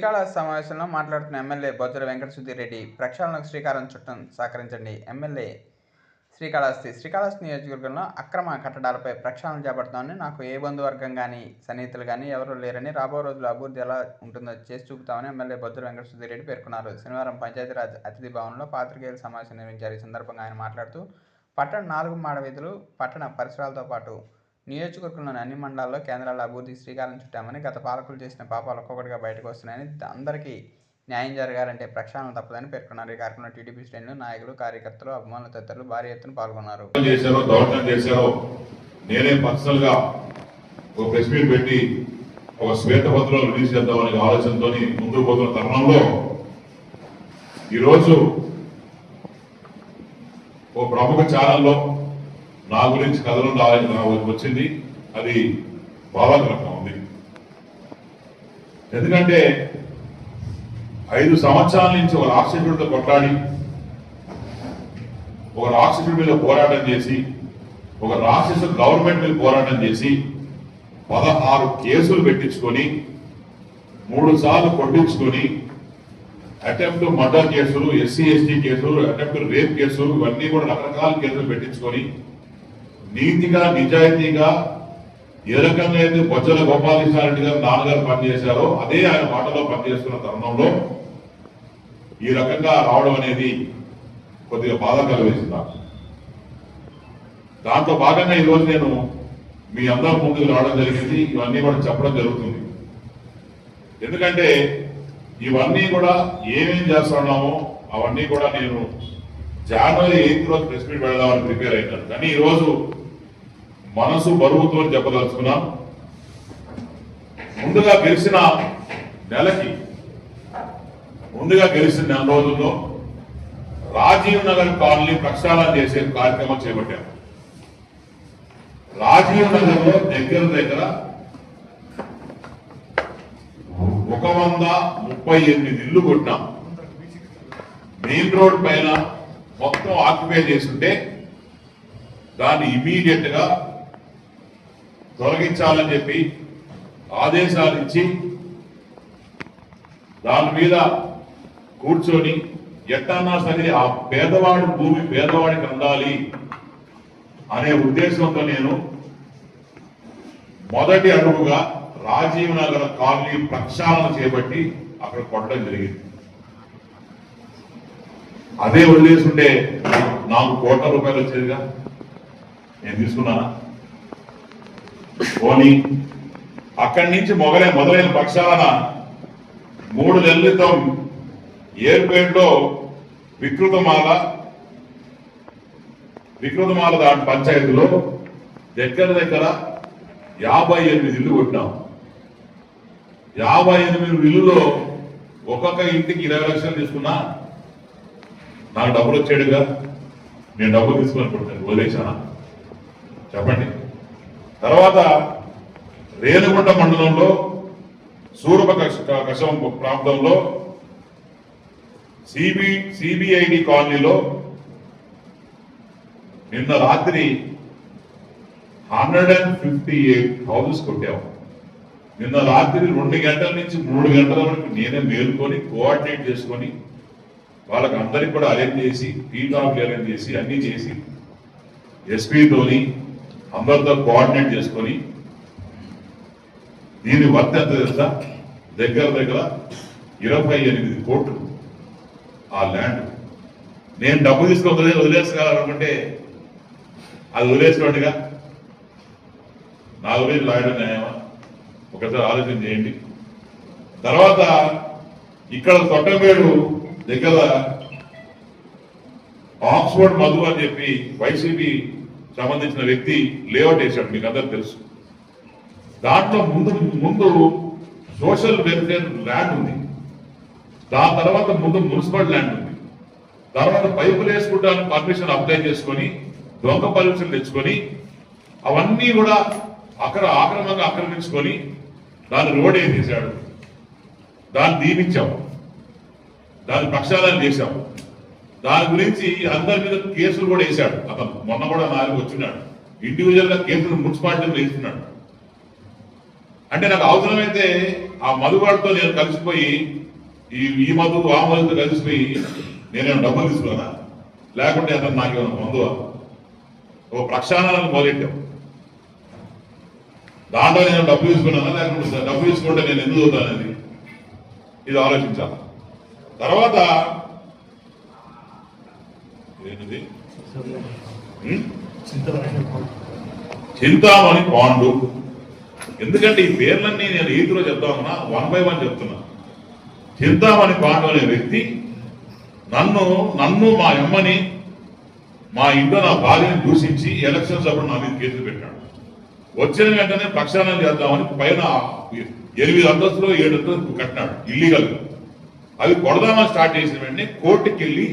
శ్రీకాళహస్తి సమావేశంలో మాట్లాడుతున్న ఎమ్మెల్యే బొజ్జల వెంకట సుధీరెడ్డి ప్రక్షాళనకు శ్రీకారం చుట్టం సహకరించండి. ఎమ్మెల్యే శ్రీకాళహస్తి. శ్రీకాళహస్తి నియోజకవర్గంలో అక్రమ కట్టడాలపై ప్రక్షాళన చేపడతామని నాకు ఏ బంధువర్గం కానీ సన్నిహితులు కానీ ఎవరూ లేరని రాబో రోజుల్లో అభివృద్ధి ఎలా ఉంటుందో చేసి చూపుతామని ఎమ్మెల్యే బొజ్జల వెంకట సుధీరెడ్డి పేర్కొన్నారు. శనివారం పంచాయతీరాజ్ అతిథి భవన్లో పాత్రికేయుల సమావేశం నిర్వహించారు. ఈ సందర్భంగా ఆయన మాట్లాడుతూ పట్టణ నాలుగు మాడ వీధులు పట్టణ పరిసరాలతో పాటు నియోజకవర్గంలోని అన్ని మండలాల్లో కేంద్రాల అభివృద్ధి శ్రీకారం చుట్టామని గత పాలకులు చేసిన పాపాలు ఒక్కొక్కటిగా బయటకు వస్తున్నాయని అందరికీ న్యాయం జరగాలంటే ప్రక్షాళన తప్పదని పేర్కొన్నారు. ఈ కార్యక్రమంలో టీడీపీ శ్రేణులు నాయకులు కార్యకర్తలు అభిమానులు తదితరులు భారీ ఎత్తున పాల్గొన్నారు. చేశారో దౌర్జన్యం చేశారో నేనే పర్సనల్గా ఒక ప్రెస్ మీట్ పెట్టి ఒక శ్వేతపత్రం రిలీజ్ చేద్దామనే ఆలోచనతో ముందుకు పోతున్న తరుణంలో ఈరోజు ఓ ప్రముఖ ఛానల్లో నా గురించి కథనం వచ్చింది. అది బాధాకరంగా ఉంది? ఎందుకంటే ఐదు సంవత్సరాల నుంచి ఒక రాక్షసుడితో కొట్లాడి ఒక రాక్షసుడి మీద పోరాటం చేసి ఒక రాక్షసు గవర్నమెంట్ మీద పోరాటం చేసి పదహారు కేసులు పెట్టించుకొని మూడు సార్లు కొట్టించుకొని అటెంప్ట్ మర్డర్ కేసులు ఎస్సీ ఎస్టీ కేసులు అటెంప్ట్ రేప్ కేసులు ఇవన్నీ కూడా రకరకాల కేసులు పెట్టించుకొని నీతిగా నిజాయితీగా ఏ రకంగా అయితే బొజ్జల గోపాలకృష్ణారెడ్డి గారు నాన్నగారు పనిచేశారో అదే ఆయన మాటలో పనిచేస్తున్న తరుణంలో ఈ రకంగా రావడం అనేది కొద్దిగా బాధ కలిగిస్తుంది దాంతో భాగంగా ఈరోజు నేను మీ అందరి ముందుకు రావడం జరిగింది. ఇవన్నీ కూడా చెప్పడం జరుగుతుంది. ఎందుకంటే ఇవన్నీ కూడా ఏమేం చేస్తున్నామో అవన్నీ కూడా నేను జనవరి ఎయిత్ రోజు ప్రెస్ మీట్ పెడదామని ప్రిపేర్ అయినాను. కానీ ఈరోజు మనసు బరువుతో చెప్పదలుచుకున్నాం. ముందుగా గెలిచిన నెలకి ముందుగా గెలిచిన నెల రోజుల్లో రాజీవ్ నగర్ కాలనీ ప్రక్షాళన చేసే కార్యక్రమం చేపట్టాము రాజీవ్ నగర్లో దగ్గర దగ్గర ఒక వంద ముప్పై ఎనిమిది ఇల్లు కొట్టినాం మెయిన్ రోడ్ పైన మొత్తం ఆక్యుపై చేస్తుంటే దాన్ని ఇమీడియట్గా తొలగించాలని చెప్పి ఆదేశాలు ఇచ్చి దాని మీద కూర్చొని ఎట్టన్నా సరే ఆ పేదవాడి భూమి పేదవాడికి అందాలి అనే ఉద్దేశంతో నేను మొదటి అడుగుగా రాజీవ్ నగర్ కాలనీ ప్రక్షాళన చేపట్టి అక్కడ కొట్టడం జరిగింది. అదే వదిలేసుంటే నాకు కోట్ల రూపాయలు వచ్చేదిగా? నేను తీసుకున్నానా? పోనీ అక్కడి నుంచి మొదలై మొదలైన పక్షాలన మూడు నెలల క్రితం ఏర్పేటలో వికృతమాల వికృతమాల దాని పంచాయతీలో దగ్గర దగ్గర యాభై ఎనిమిది ఇల్లు కొట్టినాం. యాభై ఎనిమిది ఇల్లులో ఒక్కొక్క ఇంటికి ఇరవై లక్షలు తీసుకున్నా నాకు డబ్బులు వచ్చాడుగా నేను డబ్బులు తీసుకుని అనుకుంటాను వదిలేశానా? చెప్పండి. తర్వాత రేణుగుంట మండలంలో సూరప కషం ప్రాంతంలో సిబి సిబిఐడి కాలనీలో నిన్న రాత్రి hundred and fifty eight houses కొట్టాము. నిన్న రాత్రి రెండు గంటల నుంచి మూడు గంటల వరకు నేనే మేలుకొని కోఆర్డినేట్ చేసుకొని వాళ్ళకి అందరికి కూడా అరేంజ్ చేసి టీడాక్ అరేంజ్ చేసి అన్నీ చేసి ఎస్పీతోని అందరితో కోఆర్డినేట్ చేసుకొని దీని వర్త్ ఎంత తెలుసా? దగ్గర దగ్గర ఇరవై ఎనిమిది కోట్లు ఆ ల్యాండ్ నేను డబ్బు తీసుకొని వదిలేసుకోవాలనుకుంటే అది వదిలేసుకోండిగా. నాలుగు వేలు రాయడం న్యాయమా ఒకసారి ఆలోచన చేయండి. తర్వాత ఇక్కడ తొట్టమేడు దగ్గర ఆక్స్ఫర్డ్ మధు అని చెప్పి వైసీపీ సంబంధించిన వ్యక్తి లేఅవుట్ వేశాడు మీకు అందరు తెలుసు. దాంట్లో ముందు ముందు సోషల్ వెల్ఫేర్ ల్యాండ్ ఉంది. దాని తర్వాత ముందు మున్సిపల్ ల్యాండ్ ఉంది. తర్వాత పైపులు వేసుకుంటానికి పర్మిషన్ అప్లై చేసుకొని దొంగ పర్మిషన్ తెచ్చుకొని అవన్నీ కూడా అక్కడ ఆక్రమంగా ఆక్రమించుకొని దాన్ని రోడ్ వేసేసాడు. దాన్ని దీవించాము దాని ప్రక్షాళన చేశాము. దాని గురించి అందరి మీద కేసులు కూడా వేశాడు. అతను మొన్న కూడా నాలుగు వచ్చినాడు. ఇండివిజువల్గా కేసులు మున్సిపాలిటీలు వేస్తున్నాడు. అంటే నాకు అవసరమైతే ఆ మధువాడితో నేను కలిసిపోయి ఈ ఈ మధు ఆ మధుతో కలిసిపోయి నేనేమో డబ్బులు తీసుకున్నా లేకుంటే అతను నాకేమైనా మందువా? ఓ ప్రక్షాళనను మొదలెట్టాం. దాంట్లో నేను డబ్బు తీసుకున్నానా? లేకుంటే డబ్బు తీసుకుంటే నేను ఎందుకు అవుతానని ఇది ఆలోచించాలి. తర్వాత ఏంటిది? చింతామణి పాండు. ఎందుకంటే ఈ పేర్లన్నీ నేను ఈతిలో చెప్తామన్నా వన్ బై వన్ చెప్తున్నా. చింతామణి పాండు అనే వ్యక్తి నన్ను నన్ను మా అమ్మని మా ఇంట్లో నా భార్యని దూషించి ఎలక్షన్స్ అప్పుడు నా మీద కేసులు పెట్టాడు. వచ్చిన వెంటనే ప్రక్షాళన చేద్దామని పైన ఎనిమిది అంతస్తులు ఏడు అంతస్తులు కట్టినాడు ఇల్లీగల్ అవి కొడదామని స్టార్ట్ చేసిన వెంటనే కోర్టుకి వెళ్ళి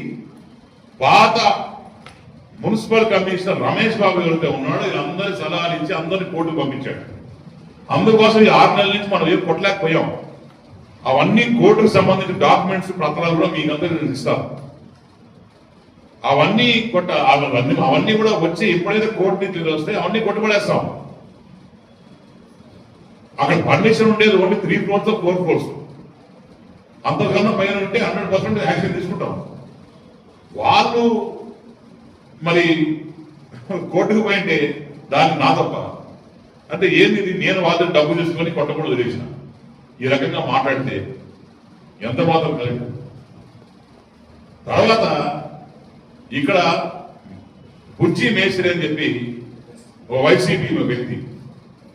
పాత మున్సిపల్ కమిషనర్ రమేష్ బాబు ఎవరితో ఉన్నాడు అందరి సలహాలు ఇచ్చి అందరిని కోర్టు పంపించాడు. అందుకోసం ఈ ఆరు నెలల నుంచి మనం ఏం కొట్టలేకపోయాం. అవన్నీ కోర్టుకు సంబంధించిన డాక్యుమెంట్స్ పత్రాలు కూడా మీకు అందరికీ ఇస్తాం. అవన్నీ కొట్ట అవన్నీ అవన్నీ కూడా వచ్చి ఎప్పుడైతే కోర్టు నుంచి వస్తాయి అవన్నీ కొట్టుబడేస్తాం. అక్కడ పర్మిషన్ ఉండేది only three floors four floors అంతకన్నా పైన ఉంటే హండ్రెడ్ పర్సెంట్ యాక్షన్ తీసుకుంటాం. వాళ్ళు మరి కోర్టుకు పోయింటే దానికి నా తప్ప. అంటే ఏంది ఇది? నేను వాళ్ళని డబ్బు తీసుకొని కొట్టకూడదు వదిలేసిన. ఈ రకంగా మాట్లాడితే ఎంత మాత్రం కరెక్ట్? తర్వాత ఇక్కడ బుజ్జి మేస్త్రి అని చెప్పి ఓ వైసీపీ వ్యక్తి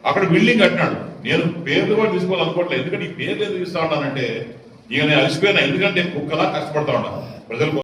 అక్కడ బిల్డింగ్ కట్టినాడు. నేను పేర్లు కూడా తీసుకోవాలనుకోవట్లేదు. ఎందుకంటే ఈ పేర్లు ఎందుకు ఇస్తా ఉన్నానంటే ఇక నేను అలసిపోయినా. ఎందుకంటే కుక్కలా కష్టపడతా ఉన్నాను ప్రజల